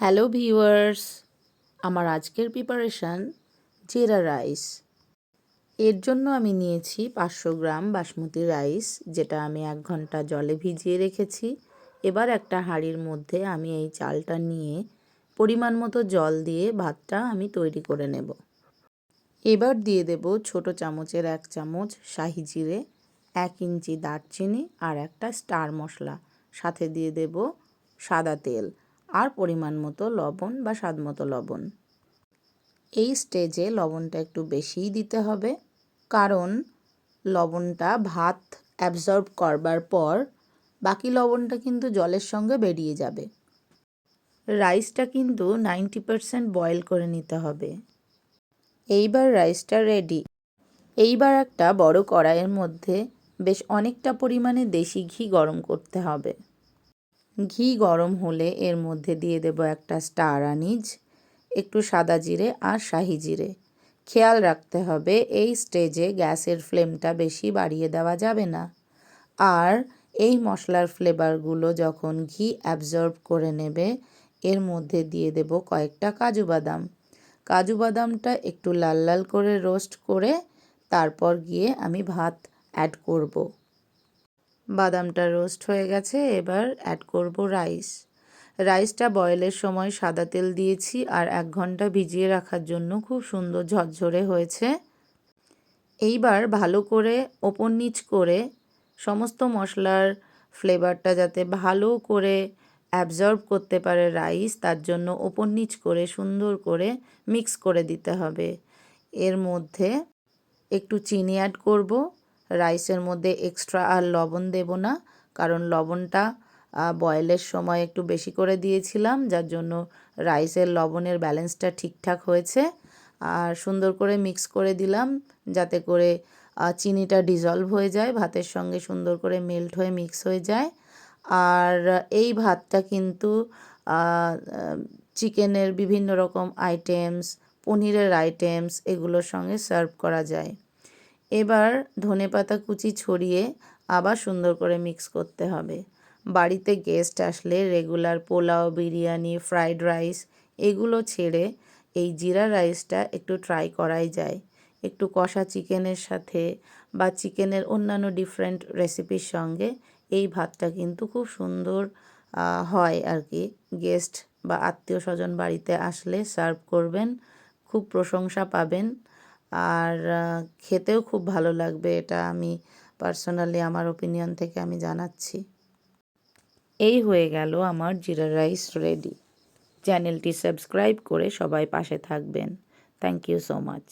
Hello viewers, আমার আজকের preparation জিরা রাইস এর জন্য আমি নিয়েছি পাঁচশো গ্রাম বাসমতি রাইস যেটা আমি এক ঘণ্টা জলে ভিজিয়ে রেখেছি। এবার একটা হাঁড়ির মধ্যে আমি এই চালটা নিয়ে পরিমাণ মতো জল দিয়ে ভাতটা আমি তৈরি করে নেব। এবার দিয়ে দেব ছোট চামচের এক চামচ শাহি জিরে, এক ইঞ্চি দারচিনি আর একটা স্টার মশলা। সাথে দিয়ে দেব সাদা তেল। আর পরিমাণ মতো লবণ বা স্বাদ মতো লবণ। এই স্টেজে লবণটা একটু বেশিই দিতে হবে, কারণ লবণটা ভাত অ্যাবজর্ব করবার পর বাকি লবণটা কিন্তু জলের সঙ্গে বেরিয়ে যাবে। রাইসটা কিন্তু নাইনটি পারসেন্ট বয়েল করে নিতে হবে। এইবার রাইসটা রেডি এইবার একটা বড় কড়াইয়ের মধ্যে বেশ অনেকটা পরিমাণে দেশি ঘি গরম করতে হবে। ঘি গরম হলে এর মধ্যে দিয়ে দেব একটা স্টার আনিজ, একটু সাদা জিরে আর শাহি জিরে। খেয়াল রাখতে হবে, এই স্টেজে গ্যাসের ফ্লেমটা বেশি বাড়িয়ে দেওয়া যাবে না। আর এই মশলার ফ্লেভারগুলো যখন ঘি অ্যাবজর্ব করে নেবে, এর মধ্যে দিয়ে দেব কয়েকটা কাজু বাদাম। কাজু বাদামটা একটু লাল লাল করে রোস্ট করে তারপর গিয়ে আমি ভাত অ্যাড করব। বাদামটা রোস্ট হয়ে গেছে, এবার অ্যাড করব রাইস রাইসটা বয়েলের সময় সাদা তেল দিয়েছি আর এক ঘণ্টা ভিজিয়ে রাখার জন্য খুব সুন্দর ঝরঝরে হয়েছে। এইবার ভালো করে ওপর নিচ করে সমস্ত মশলার ফ্লেভারটা যাতে ভালো করে অ্যাবজর্ব করতে পারে রাইস তার জন্য ওপর নিচ করে সুন্দর করে মিক্স করে দিতে হবে। এর মধ্যে একটু চিনি অ্যাড করব। রাইসের মধ্যে এক্সট্রা আর লবণ দেব না। কারণ লবণটা বয়েলের সময় একটু বেশি করে দিয়েছিলাম, যার জন্য রাইসের লবণের ব্যালেন্সটা ঠিকঠাক হয়েছে। আর সুন্দর করে মিক্স করে দিলাম, যাতে করে চিনিটা ডিজলভ হয়ে যায়, ভাতের সঙ্গে সুন্দর করে মেল্ট হয়ে মিক্স হয়ে যায়। আর এই ভাতটা কিন্তু চিকেনের বিভিন্ন রকম আইটেমস, পনিরের আইটেমস, এগুলোর সঙ্গে সার্ভ করা যায়। এবার ধনে পাতা কুচি ছড়িয়ে আবার সুন্দর করে মিক্স করতে হবে। বাড়িতে গেস্ট আসলে regular pulao, biryani fried rice এগুলো ছেড়ে এই জিরা রাইসটা একটু ট্রাই করাই যায়। একটু কষা চিকেনের সাথে বা চিকেনের অন্যান্য ডিফারেন্ট রেসিপির সঙ্গে এই ভাতটা কিন্তু খুব সুন্দর হয় আর কি। গেস্ট বা আত্মীয় স্বজন বাড়িতে আসলে সার্ভ করবেন, খুব প্রশংসা পাবেন। আর খেতেও খুব ভালো লাগবে এটা আমি পার্সোনালি আমার ওপিনিয়ন থেকে আমি জানাচ্ছি। এই হয়ে গেল আমার জিরা রাইস রেডি। চ্যানেলটি সাবস্ক্রাইব করে সবাই পাশে থাকবেন। Thank you so much